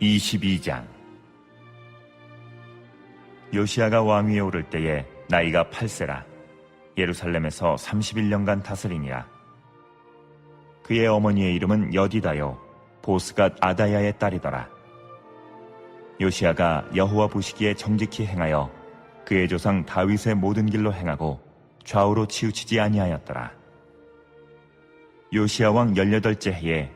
22장. 요시아가 왕위에 오를 때에 나이가 8세라. 예루살렘에서 31년간 다스리니라. 그의 어머니의 이름은 여디다요 보스갓 아다야의 딸이더라. 요시아가 여호와 보시기에 정직히 행하여 그의 조상 다윗의 모든 길로 행하고 좌우로 치우치지 아니하였더라. 요시아 왕 18째 해에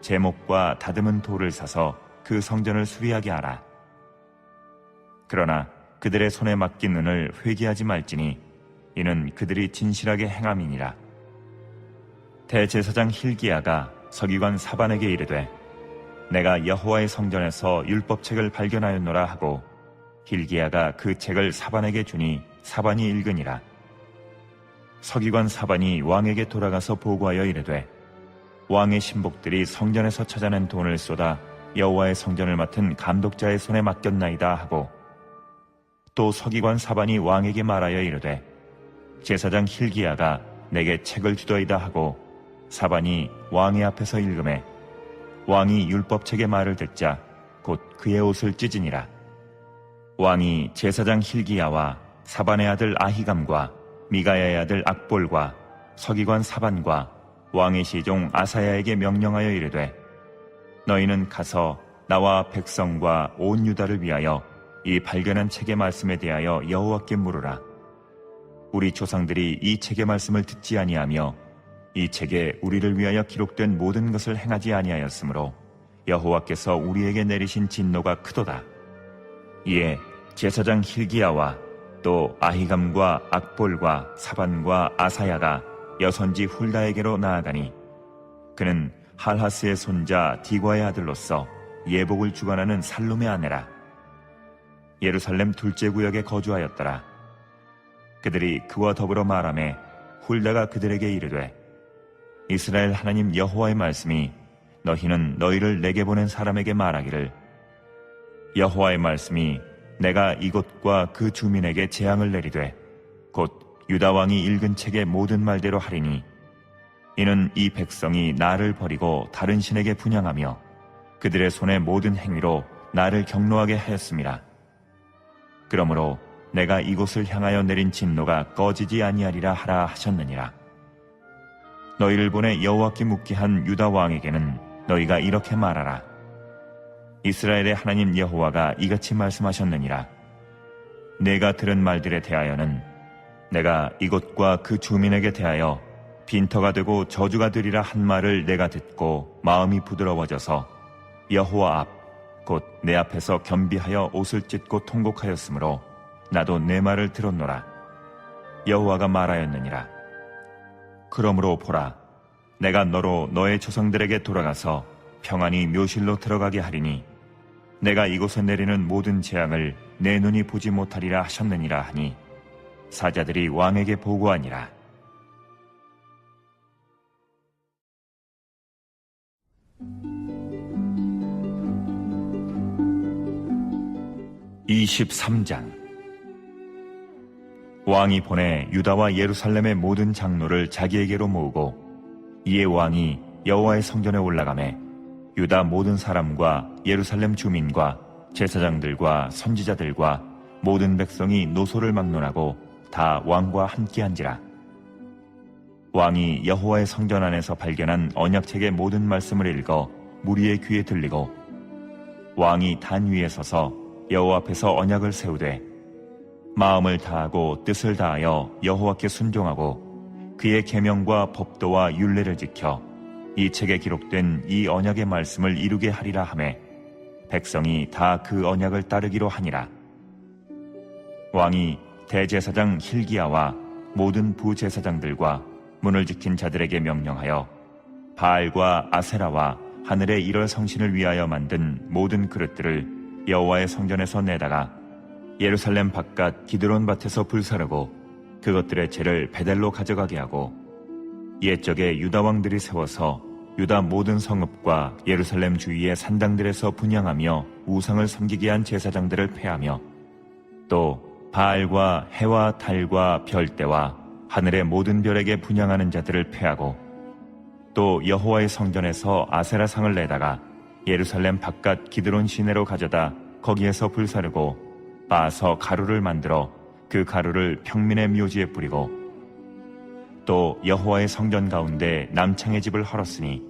제목과 다듬은 돌을 사서 그 성전을 수리하게 하라. 그러나 그들의 손에 맡긴 은을 회개하지 말지니 이는 그들이 진실하게 행함이니라. 대제사장 힐기야가 서기관 사반에게 이르되 내가 여호와의 성전에서 율법책을 발견하였노라 하고 힐기야가 그 책을 사반에게 주니 사반이 읽으니라. 서기관 사반이 왕에게 돌아가서 보고하여 이르되 왕의 신복들이 성전에서 찾아낸 돈을 쏟아 여호와의 성전을 맡은 감독자의 손에 맡겼나이다 하고 또 서기관 사반이 왕에게 말하여 이르되 제사장 힐기야가 내게 책을 주더이다 하고 사반이 왕의 앞에서 읽음에 왕이 율법책의 말을 듣자 곧 그의 옷을 찢으니라. 왕이 제사장 힐기야와 사반의 아들 아히감과 미가야의 아들 악볼과 서기관 사반과 왕의 시종 아사야에게 명령하여 이르되 너희는 가서 나와 백성과 온 유다를 위하여 이 발견한 책의 말씀에 대하여 여호와께 물으라. 우리 조상들이 이 책의 말씀을 듣지 아니하며 이 책에 우리를 위하여 기록된 모든 것을 행하지 아니하였으므로 여호와께서 우리에게 내리신 진노가 크도다. 이에 제사장 힐기야와 또 아히감과 악볼과 사반과 아사야가 여선지 훌다에게로 나아가니 그는 할하스의 손자 디과의 아들로서 예복을 주관하는 살룸의 아내라. 예루살렘 둘째 구역에 거주하였더라. 그들이 그와 더불어 말하매 훌다가 그들에게 이르되 이스라엘 하나님 여호와의 말씀이 너희는 너희를 내게 보낸 사람에게 말하기를 여호와의 말씀이 내가 이곳과 그 주민에게 재앙을 내리되 곧 유다 왕이 읽은 책의 모든 말대로 하리니 이는 이 백성이 나를 버리고 다른 신에게 분양하며 그들의 손의 모든 행위로 나를 경노하게 하였습니다. 그러므로 내가 이곳을 향하여 내린 진노가 꺼지지 아니하리라 하라 하셨느니라. 너희를 보내 여호와께 묻게 한 유다 왕에게는 너희가 이렇게 말하라. 이스라엘의 하나님 여호와가 이같이 말씀하셨느니라. 내가 들은 말들에 대하여는 내가 이곳과 그 주민에게 대하여 빈터가 되고 저주가 되리라 한 말을 내가 듣고 마음이 부드러워져서 여호와 앞 곧 내 앞에서 겸비하여 옷을 찢고 통곡하였으므로 나도 내 말을 들었노라. 여호와가 말하였느니라. 그러므로 보라 내가 너로 너의 조상들에게 돌아가서 평안히 묘실로 들어가게 하리니 내가 이곳에 내리는 모든 재앙을 내 눈이 보지 못하리라 하셨느니라 하니 사자들이 왕에게 보고하니라. (23장) 왕이 보내 유다와 예루살렘의 모든 장로를 자기에게로 모으고 이에 왕이 여호와의 성전에 올라가매 유다 모든 사람과 예루살렘 주민과 제사장들과 선지자들과 모든 백성이 노소를 막론하고 다 왕과 함께한지라. 왕이 여호와의 성전 안에서 발견한 언약책의 모든 말씀을 읽어 무리의 귀에 들리고 왕이 단 위에 서서 여호와 앞에서 언약을 세우되 마음을 다하고 뜻을 다하여 여호와께 순종하고 그의 계명과 법도와 율례를 지켜 이 책에 기록된 이 언약의 말씀을 이루게 하리라 하매 백성이 다 그 언약을 따르기로 하니라. 왕이 대제사장 힐기야와 모든 부제사장들과 문을 지킨 자들에게 명령하여 바알과 아세라와 하늘의 일월 성신을 위하여 만든 모든 그릇들을 여호와의 성전에서 내다가 예루살렘 바깥 기드론 밭에서 불사르고 그것들의 재를 베델로 가져가게 하고 옛적에 유다 왕들이 세워서 유다 모든 성읍과 예루살렘 주위의 산당들에서 분양하며 우상을 섬기게 한 제사장들을 패하며 또 바알과 해와 달과 별대와 하늘의 모든 별에게 분양하는 자들을 패하고 또 여호와의 성전에서 아세라 상을 내다가 예루살렘 바깥 기드론 시내로 가져다 거기에서 불사르고 빻아서 가루를 만들어 그 가루를 평민의 묘지에 뿌리고 또 여호와의 성전 가운데 남창의 집을 헐었으니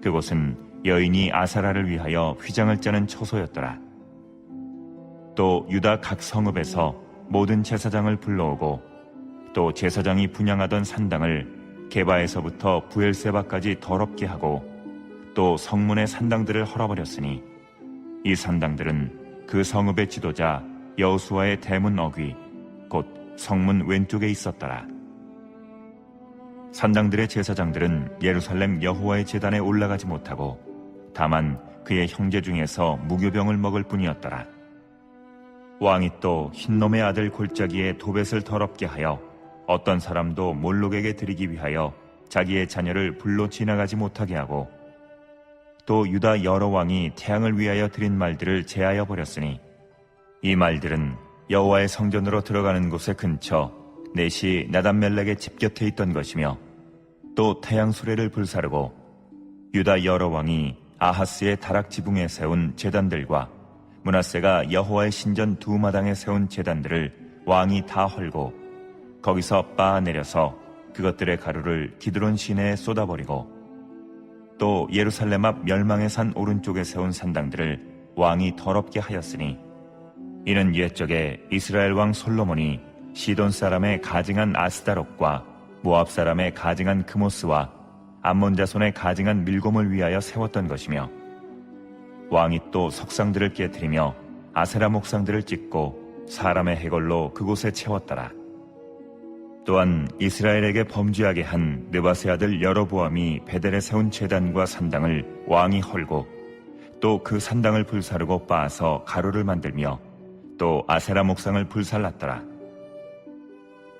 그곳은 여인이 아사라를 위하여 휘장을 짜는 처소였더라. 또 유다 각 성읍에서 모든 제사장을 불러오고 또 제사장이 분양하던 산당을 게바에서부터 부엘세바까지 더럽게 하고 또 성문의 산당들을 헐어버렸으니 이 산당들은 그 성읍의 지도자 여호수아의 대문 어귀 곧 성문 왼쪽에 있었더라. 산당들의 제사장들은 예루살렘 여호와의 제단에 올라가지 못하고 다만 그의 형제 중에서 무교병을 먹을 뿐이었더라. 왕이 또 흰놈의 아들 골짜기에 도벳을 더럽게 하여 어떤 사람도 몰록에게 드리기 위하여 자기의 자녀를 불로 지나가지 못하게 하고 또 유다 여러 왕이 태양을 위하여 드린 말들을 제하여 버렸으니 이 말들은 여호와의 성전으로 들어가는 곳의 근처 넷이 나단멜렉의 집 곁에 있던 것이며 또 태양 수레를 불사르고 유다 여러 왕이 아하스의 다락 지붕에 세운 제단들과 문하세가 여호와의 신전 두 마당에 세운 제단들을 왕이 다 헐고 거기서 빻아 내려서 그것들의 가루를 기드론 시내에 쏟아버리고 또 예루살렘 앞 멸망의 산 오른쪽에 세운 산당들을 왕이 더럽게 하였으니 이는 옛적에 이스라엘 왕 솔로몬이 시돈 사람의 가증한 아스다롯과 모압 사람의 가증한 크모스와 암몬 자손의 가증한 밀곰을 위하여 세웠던 것이며 왕이 또 석상들을 깨뜨리며 아세라 목상들을 찍고 사람의 해골로 그곳에 채웠더라. 또한 이스라엘에게 범죄하게 한 느바세 아들 여로보암이 베델에 세운 제단과 산당을 왕이 헐고 또 그 산당을 불사르고 빻아서 가루를 만들며 또 아세라 목상을 불살랐더라.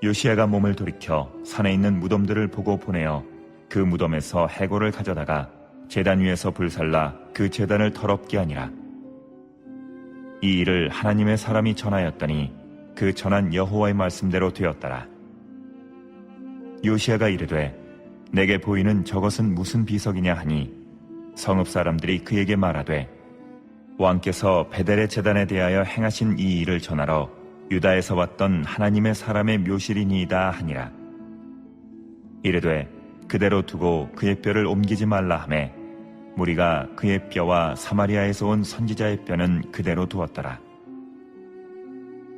요시아가 몸을 돌이켜 산에 있는 무덤들을 보고 보내어 그 무덤에서 해골을 가져다가 제단 위에서 불살라 그 제단을 더럽게 하니라. 이 일을 하나님의 사람이 전하였더니 그 전한 여호와의 말씀대로 되었더라. 요시아가 이르되 내게 보이는 저것은 무슨 비석이냐 하니 성읍 사람들이 그에게 말하되 왕께서 베델의 재단에 대하여 행하신 이 일을 전하러 유다에서 왔던 하나님의 사람의 묘실이니이다 하니라. 이르되 그대로 두고 그의 뼈를 옮기지 말라 하매 무리가 그의 뼈와 사마리아에서 온 선지자의 뼈는 그대로 두었더라.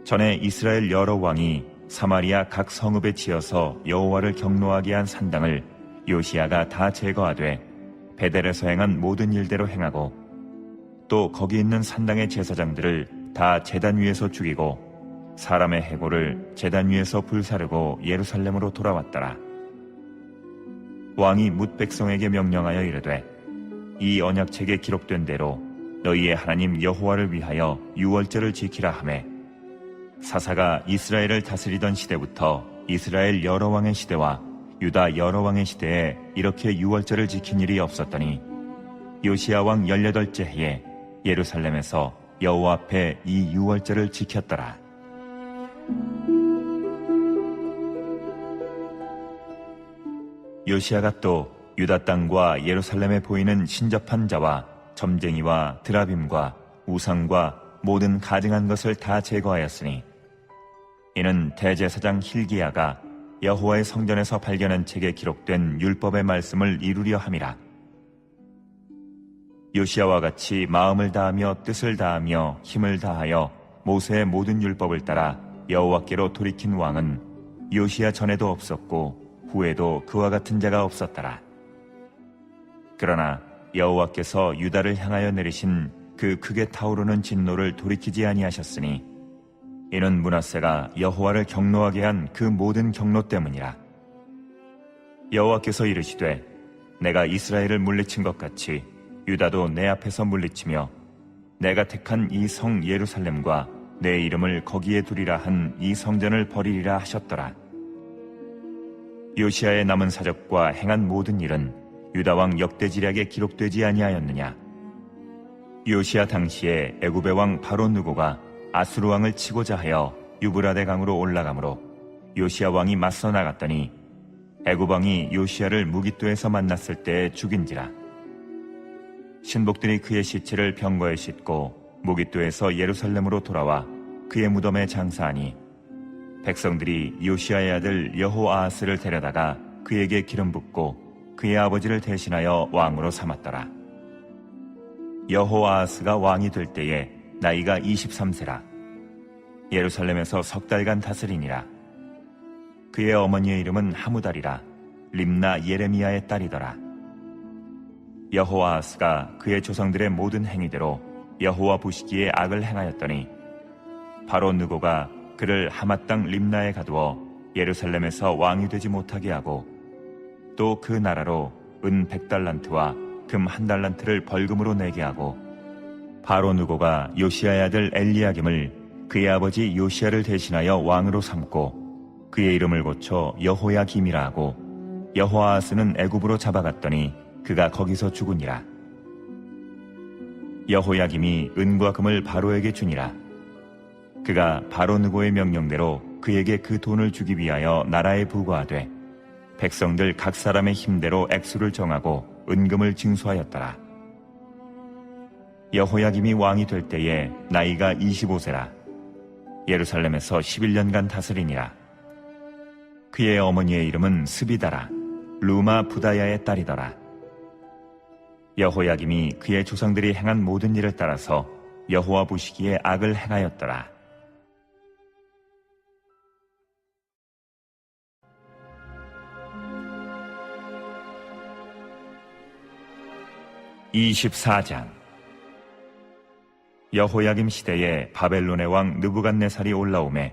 전에 이스라엘 여러 왕이 사마리아 각 성읍에 지어서 여호와를 경노하게 한 산당을 요시아가 다 제거하되 베델에서 행한 모든 일대로 행하고 또 거기 있는 산당의 제사장들을 다 제단 위에서 죽이고 사람의 해골을 제단 위에서 불사르고 예루살렘으로 돌아왔더라. 왕이 뭇 백성에게 명령하여 이르되 이 언약책에 기록된 대로 너희의 하나님 여호와를 위하여 유월절을 지키라 하매 사사가 이스라엘을 다스리던 시대부터 이스라엘 여러 왕의 시대와 유다 여러 왕의 시대에 이렇게 유월절을 지킨 일이 없었더니 요시아 왕 18째 해에 예루살렘에서 여호와 앞에 이 유월절을 지켰더라. 요시아가 또 유다 땅과 예루살렘에 보이는 신접한 자와 점쟁이와 드라빔과 우상과 모든 가증한 것을 다 제거하였으니 이는 대제사장 힐기야가 여호와의 성전에서 발견한 책에 기록된 율법의 말씀을 이루려 함이라. 요시아와 같이 마음을 다하며 뜻을 다하며 힘을 다하여 모세의 모든 율법을 따라 여호와께로 돌이킨 왕은 요시아 전에도 없었고 후에도 그와 같은 자가 없었더라. 그러나 여호와께서 유다를 향하여 내리신 그 크게 타오르는 진노를 돌이키지 아니하셨으니 이는 문하세가 여호와를 경노하게 한 그 모든 경노 때문이라. 여호와께서 이르시되 내가 이스라엘을 물리친 것 같이 유다도 내 앞에서 물리치며 내가 택한 이 성 예루살렘과 내 이름을 거기에 두리라 한 이 성전을 버리리라 하셨더라. 요시아의 남은 사적과 행한 모든 일은 유다 왕 역대지략에 기록되지 아니하였느냐? 요시아 당시에 애굽의 왕 바로 누고가 아수르 왕을 치고자 하여 유브라데 강으로 올라가므로 요시아 왕이 맞서 나갔더니 애굽 왕이 요시아를 무기토에서 만났을 때 죽인지라. 신복들이 그의 시체를 병거에 싣고 무기토에서 예루살렘으로 돌아와 그의 무덤에 장사하니 백성들이 요시아의 아들 여호아하스를 데려다가 그에게 기름 붓고 그의 아버지를 대신하여 왕으로 삼았더라. 여호아하스가 왕이 될 때에 나이가 23세라. 예루살렘에서 석 달간 다스리니라. 그의 어머니의 이름은 하무달이라. 림나 예레미야의 딸이더라. 여호아하스가 그의 조상들의 모든 행위대로 여호와 보시기에 악을 행하였더니 바로 누고가 그를 하맛 땅 림나에 가두어 예루살렘에서 왕이 되지 못하게 하고 또 그 나라로 은 백달란트와 금 한 달란트를 벌금으로 내게 하고 바로 누고가 요시아의 아들 엘리야김을 그의 아버지 요시아를 대신하여 왕으로 삼고 그의 이름을 고쳐 여호야 김이라 하고 여호아스는 애굽으로 잡아갔더니 그가 거기서 죽으니라. 여호야김이 은과 금을 바로에게 주니라 그가 바로 누고의 명령대로 그에게 그 돈을 주기 위하여 나라에 부과하되 백성들 각 사람의 힘대로 액수를 정하고 은금을 징수하였더라. 여호야김이 왕이 될 때에 나이가 25세라. 예루살렘에서 11년간 다스리니라. 그의 어머니의 이름은 스비다라. 루마 부다야의 딸이더라. 여호야김이 그의 조상들이 행한 모든 일을 따라서 여호와 보시기에 악을 행하였더라. (24장) 여호야김 시대에 바벨론의 왕 느부갓네살이 올라오매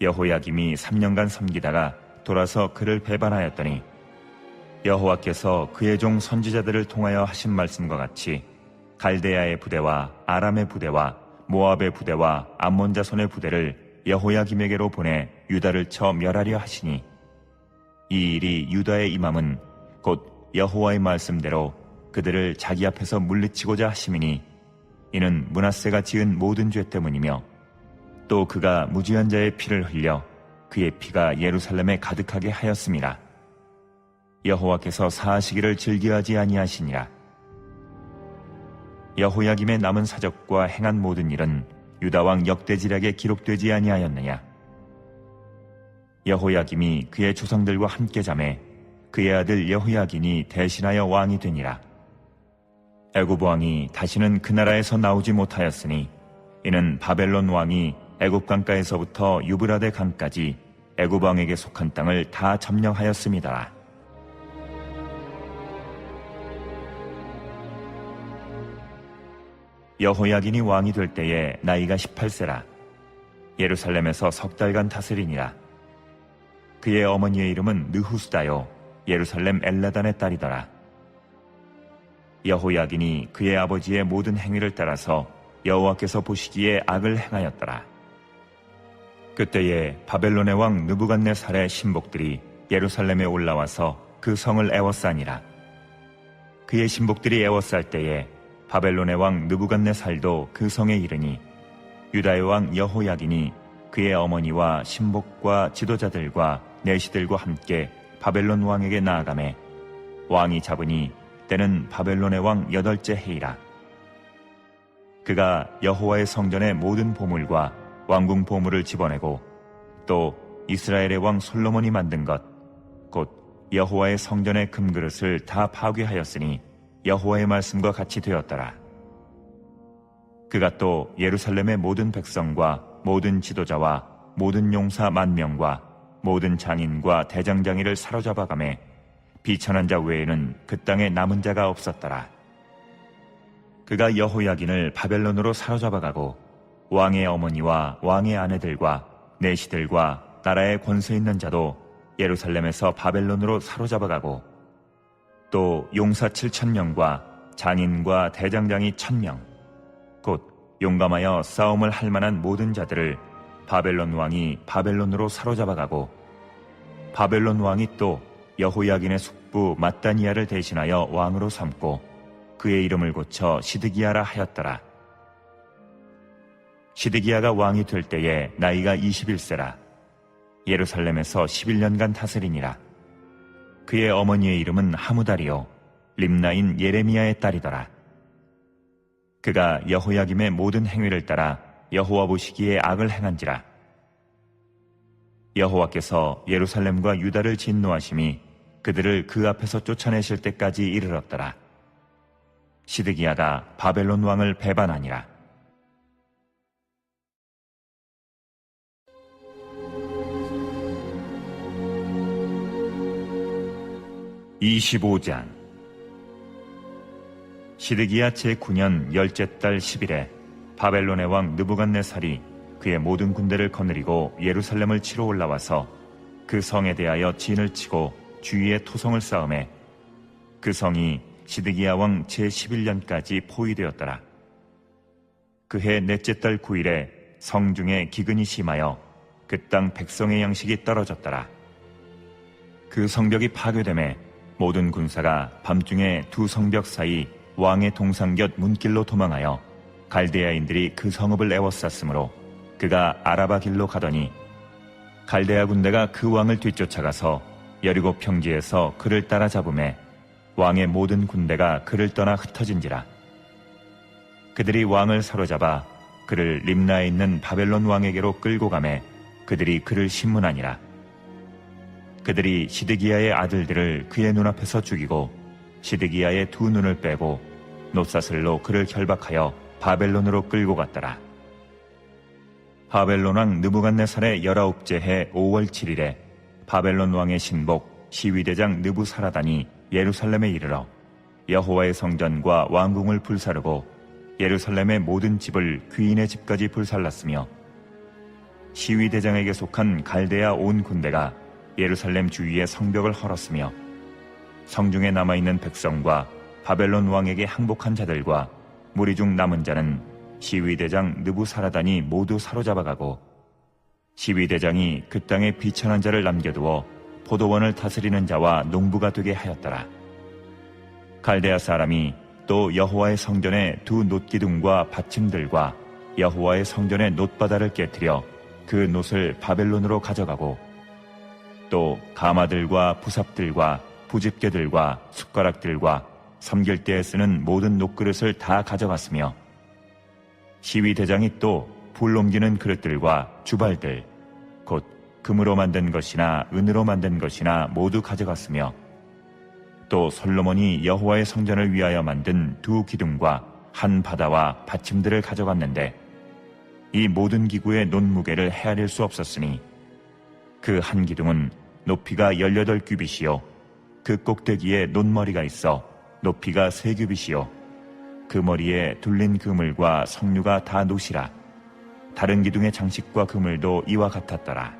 여호야김이 3년간 섬기다가 돌아서 그를 배반하였더니 여호와께서 그의 종 선지자들을 통하여 하신 말씀과 같이 갈대아의 부대와 아람의 부대와 모압의 부대와 암몬 자손의 부대를 여호야김에게로 보내 유다를 쳐 멸하려 하시니 이 일이 유다의 임함은 곧 여호와의 말씀대로 그들을 자기 앞에서 물리치고자 하심이니 이는 문하세가 지은 모든 죄 때문이며 또 그가 무지한 자의 피를 흘려 그의 피가 예루살렘에 가득하게 하였습니다. 여호와께서 사하시기를 즐겨하지 아니하시니라. 여호야김의 남은 사적과 행한 모든 일은 유다 왕 역대지략에 기록되지 아니하였느냐? 여호야김이 그의 조상들과 함께 잠에 그의 아들 여호야긴이 대신하여 왕이 되니라. 애굽 왕이 다시는 그 나라에서 나오지 못하였으니 이는 바벨론 왕이 애굽 강가에서부터 유브라데 강까지 애굽 왕에게 속한 땅을 다 점령하였습니다. 여호야긴이 왕이 될 때에 나이가 18세라. 예루살렘에서 석 달간 다스리니라. 그의 어머니의 이름은 느후스다요. 예루살렘 엘라단의 딸이더라 여호야긴이 그의 아버지의 모든 행위를 따라서 여호와께서 보시기에 악을 행하였더라. 그때에 바벨론의 왕 느부갓네살의 신복들이 예루살렘에 올라와서 그 성을 애워싸니라. 그의 신복들이 애워쌀 때에 바벨론의 왕 느부갓네살도 그 성에 이르니 유다의 왕 여호야긴이 그의 어머니와 신복과 지도자들과 내시들과 함께 바벨론 왕에게 나아가매 왕이 잡으니 때는 바벨론의 왕 여덟째 해이라 그가 여호와의 성전의 모든 보물과 왕궁 보물을 집어내고 또 이스라엘의 왕 솔로몬이 만든 것 곧 여호와의 성전의 금그릇을 다 파괴하였으니 여호와의 말씀과 같이 되었더라. 그가 또 예루살렘의 모든 백성과 모든 지도자와 모든 용사 만 명과 모든 장인과 대장장이를 사로잡아가매 비천한 자 외에는 그 땅에 남은 자가 없었더라. 그가 여호야긴을 바벨론으로 사로잡아가고 왕의 어머니와 왕의 아내들과 내시들과 나라의 권세 있는 자도 예루살렘에서 바벨론으로 사로잡아가고 또 용사 7천 명과 장인과 대장장이 천명 곧 용감하여 싸움을 할 만한 모든 자들을 바벨론 왕이 바벨론으로 사로잡아가고 바벨론 왕이 또 여호야긴의 숙부 마따니아를 대신하여 왕으로 삼고 그의 이름을 고쳐 시드기야라 하였더라. 시드기야가 왕이 될 때에 나이가 21세라. 예루살렘에서 11년간 다스리니라. 그의 어머니의 이름은 하무다리요 림나인 예레미야의 딸이더라. 그가 여호야김의 모든 행위를 따라 여호와 보시기에 악을 행한지라. 여호와께서 예루살렘과 유다를 진노하심이 그들을 그 앞에서 쫓아내실 때까지 이르렀더라. 시드기야가 바벨론 왕을 배반하니라. 25장 시드기야 제9년 열째 달 10일에 바벨론의 왕 느부갓네살이 그의 모든 군대를 거느리고 예루살렘을 치러 올라와서 그 성에 대하여 진을 치고 주위에 토성을 쌓음에 그 성이 시드기야 왕 제11년까지 포위되었더라. 그해 넷째 달 9일에 성 중에 기근이 심하여 그 땅 백성의 양식이 떨어졌더라. 그 성벽이 파괴됨에 모든 군사가 밤중에 두 성벽 사이 왕의 동상 곁 문길로 도망하여 갈대아인들이 그 성읍을 에워쌌으므로 그가 아라바 길로 가더니 갈대아 군대가 그 왕을 뒤쫓아가서 여리고 평지에서 그를 따라잡음에 왕의 모든 군대가 그를 떠나 흩어진지라 그들이 왕을 사로잡아 그를 림나에 있는 바벨론 왕에게로 끌고 가매 그들이 그를 신문하니라 그들이 시드기야의 아들들을 그의 눈앞에서 죽이고 시드기야의 두 눈을 빼고 노사슬로 그를 결박하여 바벨론으로 끌고 갔더라. 바벨론 왕 느부갓네살의 열아홉째 해 5월 7일에 바벨론 왕의 신복 시위대장 느부사라단이 예루살렘에 이르러 여호와의 성전과 왕궁을 불사르고 예루살렘의 모든 집을 귀인의 집까지 불살랐으며 시위대장에게 속한 갈대아 온 군대가 예루살렘 주위의 성벽을 헐었으며 성중에 남아있는 백성과 바벨론 왕에게 항복한 자들과 무리 중 남은 자는 시위대장 느부사라단이 모두 사로잡아가고 시위대장이 그 땅에 비천한 자를 남겨두어 포도원을 다스리는 자와 농부가 되게 하였더라. 갈대아 사람이 또 여호와의 성전의 두 놋기둥과 받침들과 여호와의 성전의 놋바다를 깨뜨려 그 놋을 바벨론으로 가져가고 또 가마들과 부삽들과 부집개들과 숟가락들과 섬길 때에 쓰는 모든 녹그릇을 다 가져갔으며 시위 대장이 또 불 옮기는 그릇들과 주발들 곧 금으로 만든 것이나 은으로 만든 것이나 모두 가져갔으며 또 솔로몬이 여호와의 성전을 위하여 만든 두 기둥과 한 바다와 받침들을 가져갔는데 이 모든 기구의 논무게를 헤아릴 수 없었으니 그 한 기둥은 높이가 18규빗이요 그 꼭대기에 논머리가 있어 높이가 3규빗이요 그 머리에 둘린 그물과 석류가 다 노시라 다른 기둥의 장식과 그물도 이와 같았더라.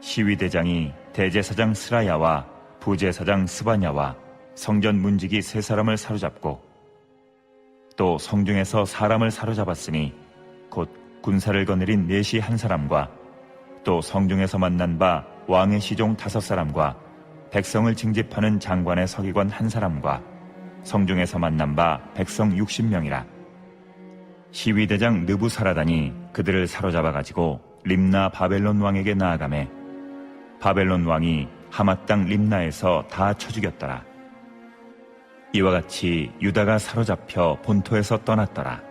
시위대장이 대제사장 스라야와 부제사장 스바냐와 성전 문지기 세 사람을 사로잡고 또 성중에서 사람을 사로잡았으니 곧 군사를 거느린 넷이 한 사람과 또 성중에서 만난 바 왕의 시종 다섯 사람과 백성을 징집하는 장관의 서기관 한 사람과 성중에서 만난 바 백성 60명이라 시위대장 느부사라단이 그들을 사로잡아 가지고 림나 바벨론 왕에게 나아가매 바벨론 왕이 하맛 땅 림나에서 다 쳐 죽였더라 이와 같이 유다가 사로잡혀 본토에서 떠났더라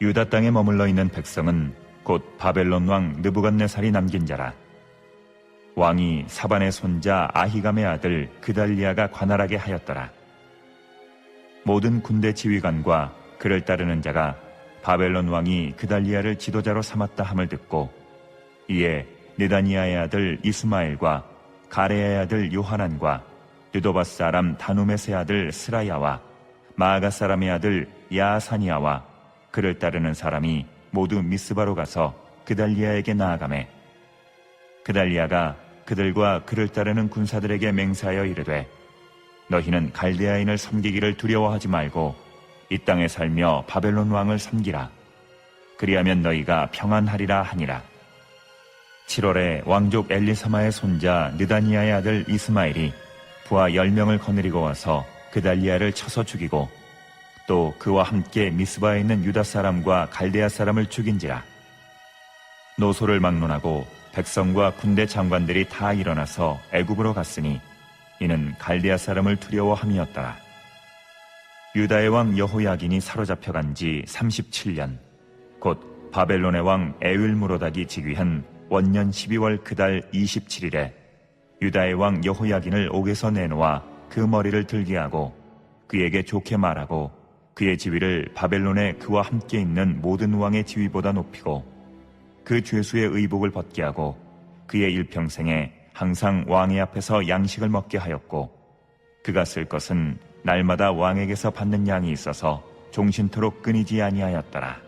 유다 땅에 머물러 있는 백성은 곧 바벨론 왕 느부갓네살이 남긴 자라. 왕이 사반의 손자 아히감의 아들 그달리아가 관할하게 하였더라. 모든 군대 지휘관과 그를 따르는 자가 바벨론 왕이 그달리아를 지도자로 삼았다 함을 듣고 이에 느다니아의 아들 이스마엘과 가레아의 아들 요하난과 느도바 사람 다누메의 아들 스라야와 마아가 사람의 아들 야사니아와 그를 따르는 사람이 모두 미스바로 가서 그달리아에게 나아가매 그달리아가 그들과 그를 따르는 군사들에게 맹세하여 이르되 너희는 갈대아인을 섬기기를 두려워하지 말고 이 땅에 살며 바벨론 왕을 섬기라. 그리하면 너희가 평안하리라 하니라. 7월에 왕족 엘리사마의 손자 느다니아의 아들 이스마엘이 부하 열명을 거느리고 와서 그달리아를 쳐서 죽이고 또 그와 함께 미스바에 있는 유다 사람과 갈대아 사람을 죽인지라. 노소를 막론하고 백성과 군대 장관들이 다 일어나서 애굽으로 갔으니 이는 갈대아 사람을 두려워함이었더라. 유다의 왕 여호야긴이 사로잡혀간 지 37년 곧 바벨론의 왕 에윌무로닥이 즉위한 원년 12월 그달 27일에 유다의 왕 여호야긴을 옥에서 내놓아 그 머리를 들게 하고 그에게 좋게 말하고 그의 지위를 바벨론에 그와 함께 있는 모든 왕의 지위보다 높이고 그 죄수의 의복을 벗게 하고 그의 일평생에 항상 왕의 앞에서 양식을 먹게 하였고 그가 쓸 것은 날마다 왕에게서 받는 양이 있어서 종신토록 끊이지 아니하였더라.